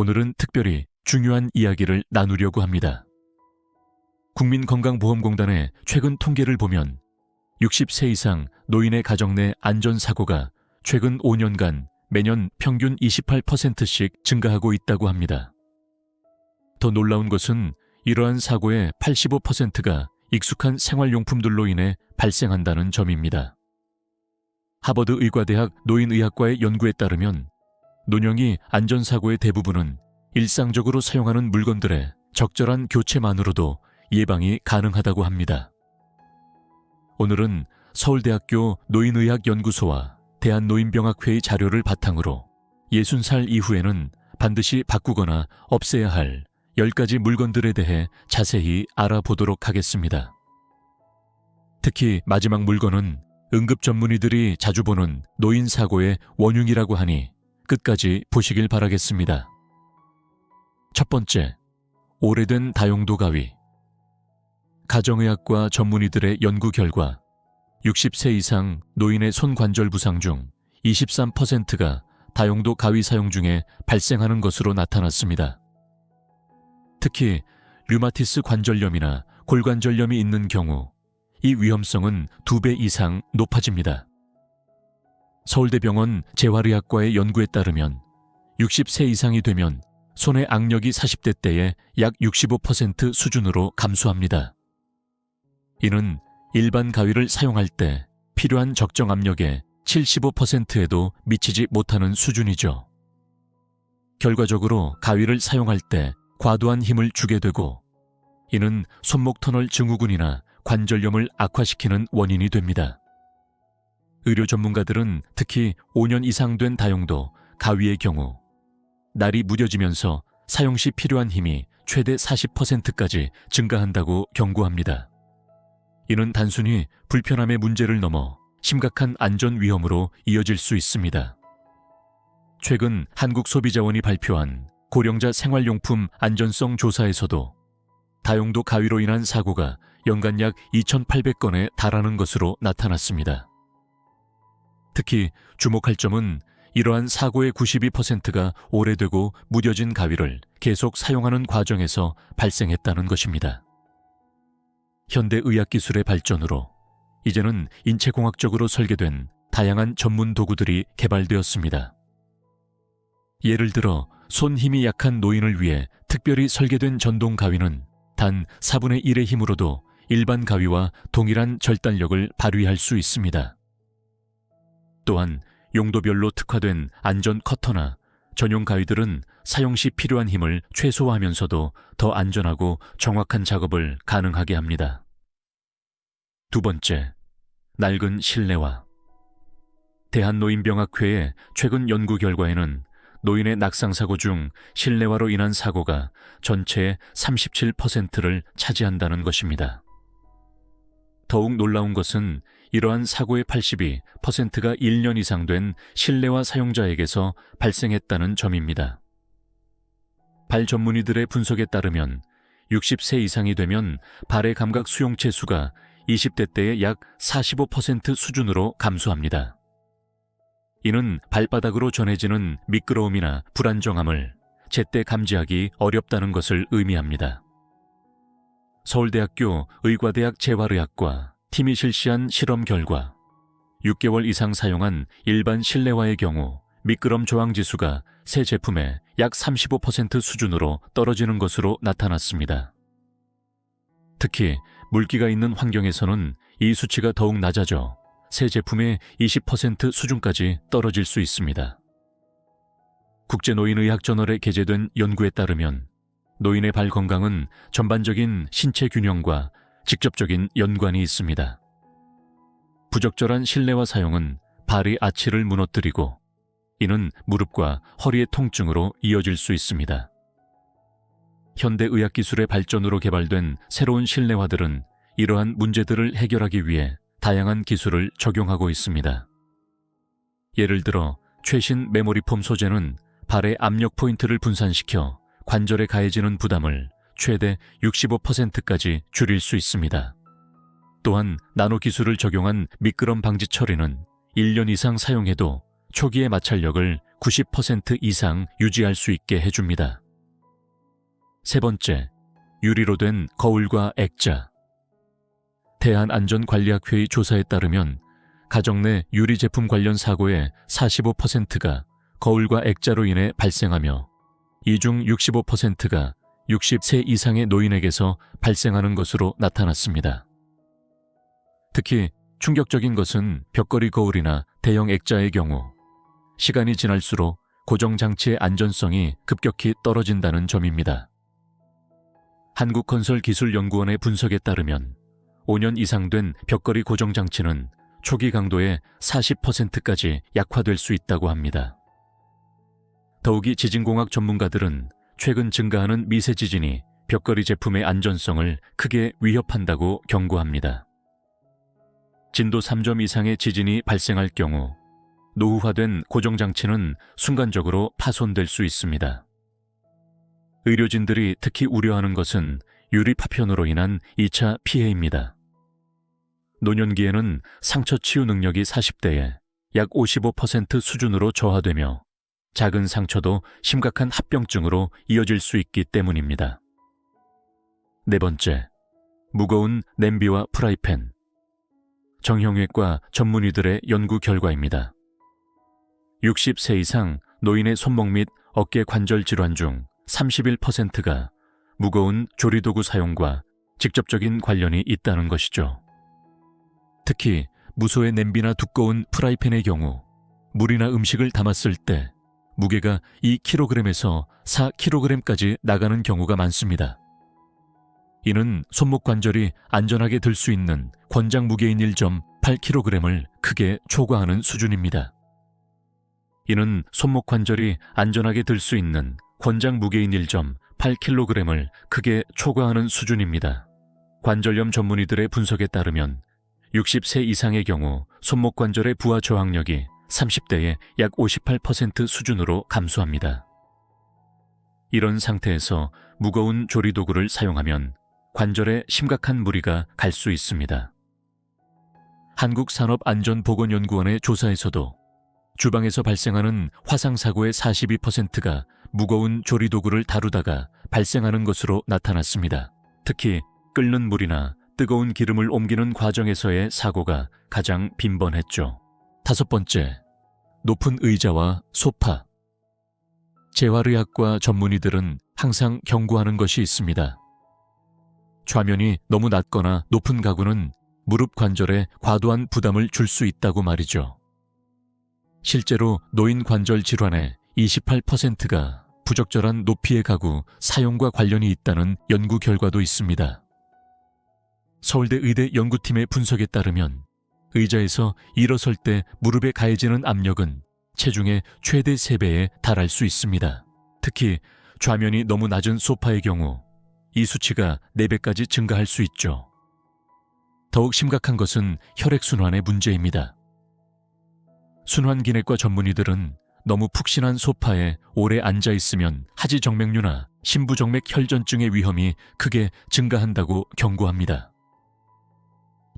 오늘은 특별히 중요한 이야기를 나누려고 합니다. 국민건강보험공단의 최근 통계를 보면 60세 이상 노인의 가정 내 안전사고가 최근 5년간 매년 평균 28%씩 증가하고 있다고 합니다. 더 놀라운 것은 이러한 사고의 85%가 익숙한 생활용품들로 인해 발생한다는 점입니다. 하버드 의과대학 노인의학과의 연구에 따르면 노령이 안전사고의 대부분은 일상적으로 사용하는 물건들의 적절한 교체만으로도 예방이 가능하다고 합니다. 오늘은 서울대학교 노인의학연구소와 대한노인병학회의 자료를 바탕으로 60살 이후에는 반드시 바꾸거나 없애야 할 10가지 물건들에 대해 자세히 알아보도록 하겠습니다. 특히 마지막 물건은 응급 전문의들이 자주 보는 노인 사고의 원흉이라고 하니 끝까지 보시길 바라겠습니다. 첫 번째, 오래된 다용도 가위. 가정의학과 전문의들의 연구 결과 60세 이상 노인의 손관절 부상 중 23%가 다용도 가위 사용 중에 발생하는 것으로 나타났습니다. 특히 류마티스 관절염이나 골관절염이 있는 경우 이 위험성은 두배 이상 높아집니다. 서울대병원 재활의학과의 연구에 따르면 60세 이상이 되면 손의 악력이 40대 때의 약 65% 수준으로 감소합니다. 이는 일반 가위를 사용할 때 필요한 적정 압력의 75%에도 미치지 못하는 수준이죠. 결과적으로 가위를 사용할 때 과도한 힘을 주게 되고 이는 손목 터널 증후군이나 관절염을 악화시키는 원인이 됩니다. 의료 전문가들은 특히 5년 이상 된 다용도 가위의 경우 날이 무뎌지면서 사용 시 필요한 힘이 최대 40%까지 증가한다고 경고합니다. 이는 단순히 불편함의 문제를 넘어 심각한 안전 위험으로 이어질 수 있습니다. 최근 한국소비자원이 발표한 고령자 생활용품 안전성 조사에서도 다용도 가위로 인한 사고가 연간 약 2,800건에 달하는 것으로 나타났습니다. 특히 주목할 점은 이러한 사고의 92%가 오래되고 무뎌진 가위를 계속 사용하는 과정에서 발생했다는 것입니다. 현대 의학 기술의 발전으로 이제는 인체공학적으로 설계된 다양한 전문 도구들이 개발되었습니다. 예를 들어 손 힘이 약한 노인을 위해 특별히 설계된 전동 가위는 단 4분의 1의 힘으로도 일반 가위와 동일한 절단력을 발휘할 수 있습니다. 또한 용도별로 특화된 안전 커터나 전용 가위들은 사용 시 필요한 힘을 최소화하면서도 더 안전하고 정확한 작업을 가능하게 합니다. 두 번째, 낡은 실내화. 대한노인병학회의 최근 연구 결과에는 노인의 낙상사고 중 실내화로 인한 사고가 전체의 37%를 차지한다는 것입니다. 더욱 놀라운 것은 이러한 사고의 82%가 1년 이상 된 실내화 사용자에게서 발생했다는 점입니다. 발 전문의들의 분석에 따르면 60세 이상이 되면 발의 감각 수용체 수가 20대 때의 약 45% 수준으로 감소합니다. 이는 발바닥으로 전해지는 미끄러움이나 불안정함을 제때 감지하기 어렵다는 것을 의미합니다. 서울대학교 의과대학 재활의학과 팀이 실시한 실험 결과 6개월 이상 사용한 일반 실내화의 경우 미끄럼 저항 지수가 새 제품의 약 35% 수준으로 떨어지는 것으로 나타났습니다. 특히 물기가 있는 환경에서는 이 수치가 더욱 낮아져 새 제품의 20% 수준까지 떨어질 수 있습니다. 국제노인의학저널에 게재된 연구에 따르면 노인의 발 건강은 전반적인 신체 균형과 직접적인 연관이 있습니다. 부적절한 실내화 사용은 발의 아치를 무너뜨리고 이는 무릎과 허리의 통증으로 이어질 수 있습니다. 현대 의학 기술의 발전으로 개발된 새로운 실내화들은 이러한 문제들을 해결하기 위해 다양한 기술을 적용하고 있습니다. 예를 들어 최신 메모리폼 소재는 발의 압력 포인트를 분산시켜 관절에 가해지는 부담을 최대 65%까지 줄일 수 있습니다. 또한 나노 기술을 적용한 미끄럼 방지 처리는 1년 이상 사용해도 초기의 마찰력을 90% 이상 유지할 수 있게 해줍니다. 세 번째, 유리로 된 거울과 액자. 대한안전관리학회의 조사에 따르면 가정 내 유리 제품 관련 사고의 45%가 거울과 액자로 인해 발생하며 이 중 65%가 60세 이상의 노인에게서 발생하는 것으로 나타났습니다. 특히 충격적인 것은 벽걸이 거울이나 대형 액자의 경우 시간이 지날수록 고정장치의 안전성이 급격히 떨어진다는 점입니다. 한국건설기술연구원의 분석에 따르면 5년 이상 된 벽걸이 고정장치는 초기 강도의 40%까지 약화될 수 있다고 합니다. 더욱이 지진공학 전문가들은 최근 증가하는 미세 지진이 벽걸이 제품의 안전성을 크게 위협한다고 경고합니다. 진도 3점 이상의 지진이 발생할 경우 노후화된 고정장치는 순간적으로 파손될 수 있습니다. 의료진들이 특히 우려하는 것은 유리 파편으로 인한 2차 피해입니다. 노년기에는 상처 치유 능력이 40대에 약 55% 수준으로 저하되며 작은 상처도 심각한 합병증으로 이어질 수 있기 때문입니다. 네 번째, 무거운 냄비와 프라이팬. 정형외과 전문의들의 연구 결과입니다. 60세 이상 노인의 손목 및 어깨 관절 질환 중 31%가 무거운 조리도구 사용과 직접적인 관련이 있다는 것이죠. 특히 무소의 냄비나 두꺼운 프라이팬의 경우 물이나 음식을 담았을 때 무게가 2kg에서 4kg까지 나가는 경우가 많습니다. 이는 손목 관절이 안전하게 들 수 있는 권장 무게인 1.8kg을 크게 초과하는 수준입니다. 이는 손목 관절이 안전하게 들 수 있는 권장 무게인 1.8kg을 크게 초과하는 수준입니다. 관절염 전문의들의 분석에 따르면 60세 이상의 경우 손목 관절의 부하 저항력이 30대의 약 58% 수준으로 감소합니다. 이런 상태에서 무거운 조리 도구를 사용하면 관절에 심각한 무리가 갈 수 있습니다. 한국산업안전보건연구원의 조사에서도 주방에서 발생하는 화상사고의 42%가 무거운 조리도구를 다루다가 발생하는 것으로 나타났습니다. 특히 끓는 물이나 뜨거운 기름을 옮기는 과정에서의 사고가 가장 빈번했죠. 다섯 번째, 높은 의자와 소파. 재활의학과 전문의들은 항상 경고하는 것이 있습니다. 좌면이 너무 낮거나 높은 가구는 무릎 관절에 과도한 부담을 줄 수 있다고 말이죠. 실제로 노인 관절 질환의 28%가 부적절한 높이의 가구 사용과 관련이 있다는 연구 결과도 있습니다. 서울대 의대 연구팀의 분석에 따르면 의자에서 일어설 때 무릎에 가해지는 압력은 체중의 최대 3배에 달할 수 있습니다. 특히 좌면이 너무 낮은 소파의 경우 이 수치가 4배까지 증가할 수 있죠. 더욱 심각한 것은 혈액순환의 문제입니다. 순환기내과 전문의들은 너무 푹신한 소파에 오래 앉아 있으면 하지정맥류나 심부정맥 혈전증의 위험이 크게 증가한다고 경고합니다.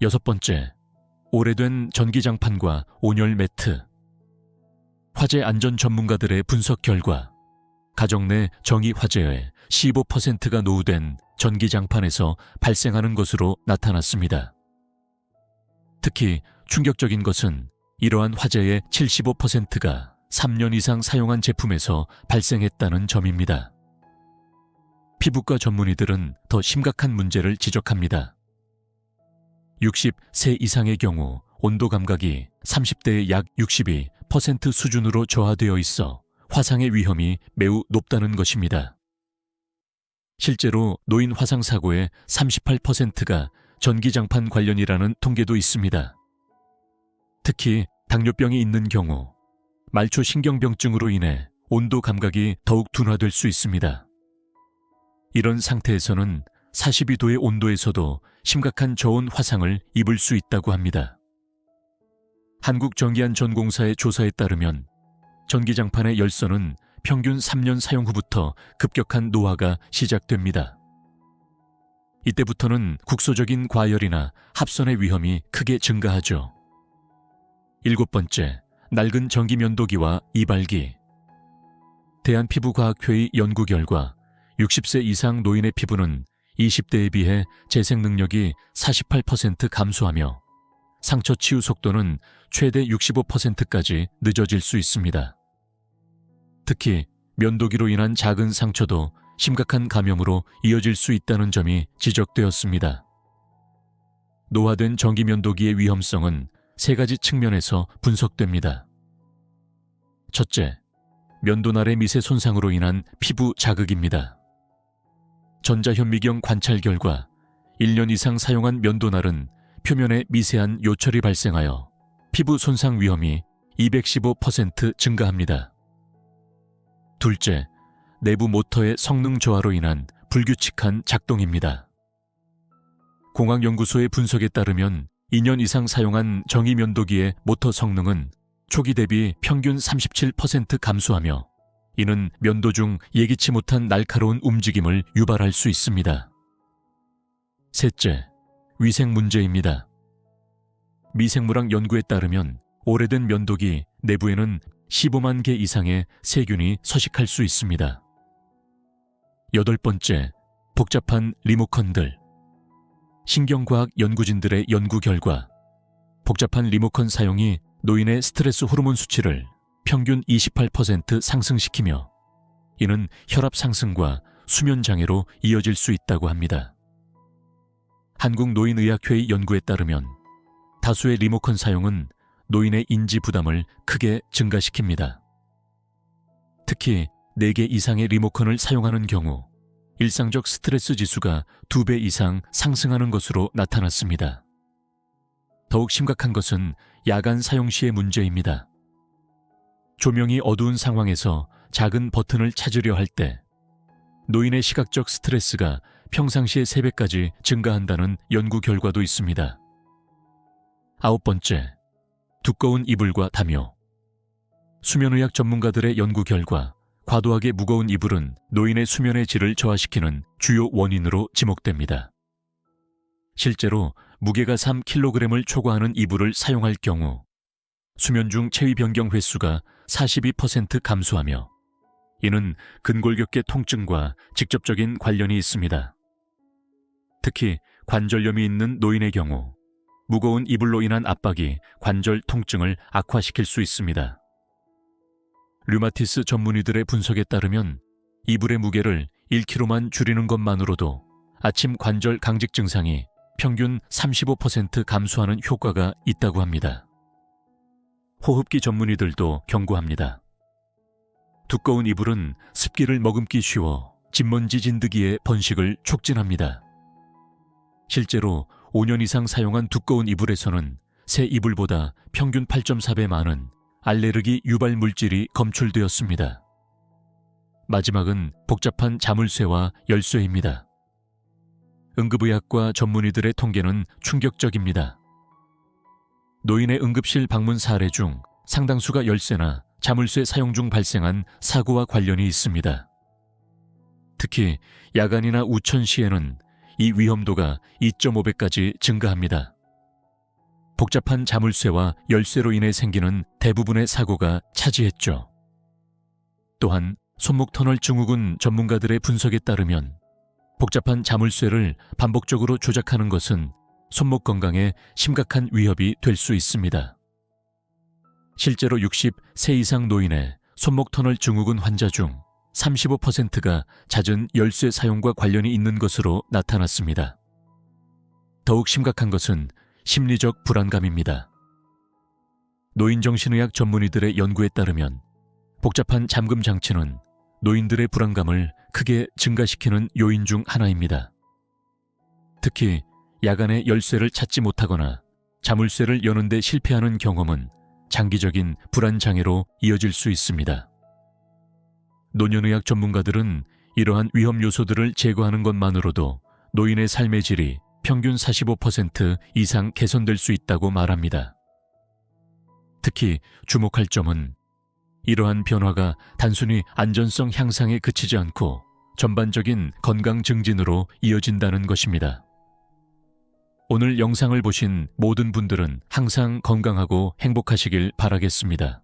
여섯 번째, 오래된 전기장판과 온열 매트. 화재 안전 전문가들의 분석 결과 가정 내 정의 화재의 15%가 노후된 전기장판에서 발생하는 것으로 나타났습니다. 특히 충격적인 것은 이러한 화재의 75%가 3년 이상 사용한 제품에서 발생했다는 점입니다. 피부과 전문의들은 더 심각한 문제를 지적합니다. 60세 이상의 경우 온도 감각이 30대의 약 62% 수준으로 저하되어 있어 화상의 위험이 매우 높다는 것입니다. 실제로 노인 화상 사고의 38%가 전기장판 관련이라는 통계도 있습니다. 특히 당뇨병이 있는 경우 말초 신경병증으로 인해 온도 감각이 더욱 둔화될 수 있습니다. 이런 상태에서는 42도의 온도에서도 심각한 저온 화상을 입을 수 있다고 합니다. 한국전기안 전공사의 조사에 따르면 전기장판의 열선은 평균 3년 사용 후부터 급격한 노화가 시작됩니다. 이때부터는 국소적인 과열이나 합선의 위험이 크게 증가하죠. 일곱 번째, 낡은 전기 면도기와 이발기. 대한피부과학회의 연구 결과 60세 이상 노인의 피부는 20대에 비해 재생 능력이 48% 감소하며 상처 치유 속도는 최대 65%까지 늦어질 수 있습니다. 특히 면도기로 인한 작은 상처도 심각한 감염으로 이어질 수 있다는 점이 지적되었습니다. 노화된 전기 면도기의 위험성은 세 가지 측면에서 분석됩니다. 첫째, 면도날의 미세 손상으로 인한 피부 자극입니다. 전자현미경 관찰 결과 1년 이상 사용한 면도날은 표면에 미세한 요철이 발생하여 피부 손상 위험이 215% 증가합니다. 둘째, 내부 모터의 성능 저하로 인한 불규칙한 작동입니다. 공학연구소의 분석에 따르면 2년 이상 사용한 정의 면도기의 모터 성능은 초기 대비 평균 37% 감소하며 이는 면도 중 예기치 못한 날카로운 움직임을 유발할 수 있습니다. 셋째, 위생 문제입니다. 미생물학 연구에 따르면 오래된 면도기 내부에는 15만 개 이상의 세균이 서식할 수 있습니다. 여덟 번째, 복잡한 리모컨들. 신경과학 연구진들의 연구 결과 복잡한 리모컨 사용이 노인의 스트레스 호르몬 수치를 평균 28% 상승시키며 이는 혈압 상승과 수면 장애로 이어질 수 있다고 합니다. 한국노인의학회의 연구에 따르면 다수의 리모컨 사용은 노인의 인지 부담을 크게 증가시킵니다. 특히 4개 이상의 리모컨을 사용하는 경우 일상적 스트레스 지수가 2배 이상 상승하는 것으로 나타났습니다. 더욱 심각한 것은 야간 사용 시의 문제입니다. 조명이 어두운 상황에서 작은 버튼을 찾으려 할 때 노인의 시각적 스트레스가 평상시의 3배까지 증가한다는 연구 결과도 있습니다. 아홉 번째, 두꺼운 이불과 담요. 수면의학 전문가들의 연구 결과 과도하게 무거운 이불은 노인의 수면의 질을 저하시키는 주요 원인으로 지목됩니다. 실제로 무게가 3kg을 초과하는 이불을 사용할 경우 수면 중 체위 변경 횟수가 42% 감소하며 이는 근골격계 통증과 직접적인 관련이 있습니다. 특히 관절염이 있는 노인의 경우 무거운 이불로 인한 압박이 관절 통증을 악화시킬 수 있습니다. 류마티스 전문의들의 분석에 따르면 이불의 무게를 1kg만 줄이는 것만으로도 아침 관절 강직 증상이 평균 35% 감소하는 효과가 있다고 합니다. 호흡기 전문의들도 경고합니다. 두꺼운 이불은 습기를 머금기 쉬워 진먼지 진드기의 번식을 촉진합니다. 실제로 5년 이상 사용한 두꺼운 이불에서는 새 이불보다 평균 8.4배 많은 알레르기 유발 물질이 검출되었습니다. 마지막은 복잡한 자물쇠와 열쇠입니다. 응급의학과 전문의들의 통계는 충격적입니다. 노인의 응급실 방문 사례 중 상당수가 열쇠나 자물쇠 사용 중 발생한 사고와 관련이 있습니다. 특히 야간이나 우천 시에는 이 위험도가 2.5배까지 증가합니다. 복잡한 자물쇠와 열쇠로 인해 생기는 대부분의 사고가 차지했죠. 또한 손목 터널 증후군 전문가들의 분석에 따르면 복잡한 자물쇠를 반복적으로 조작하는 것은 손목 건강에 심각한 위협이 될 수 있습니다. 실제로 60세 이상 노인의 손목 터널 증후군 환자 중 35%가 잦은 열쇠 사용과 관련이 있는 것으로 나타났습니다. 더욱 심각한 것은 심리적 불안감입니다. 노인정신의학 전문의들의 연구에 따르면 복잡한 잠금 장치는 노인들의 불안감을 크게 증가시키는 요인 중 하나입니다. 특히 야간에 열쇠를 찾지 못하거나 자물쇠를 여는데 실패하는 경험은 장기적인 불안 장애로 이어질 수 있습니다. 노년의학 전문가들은 이러한 위험 요소들을 제거하는 것만으로도 노인의 삶의 질이 평균 45% 이상 개선될 수 있다고 말합니다. 특히 주목할 점은 이러한 변화가 단순히 안전성 향상에 그치지 않고 전반적인 건강 증진으로 이어진다는 것입니다. 오늘 영상을 보신 모든 분들은 항상 건강하고 행복하시길 바라겠습니다.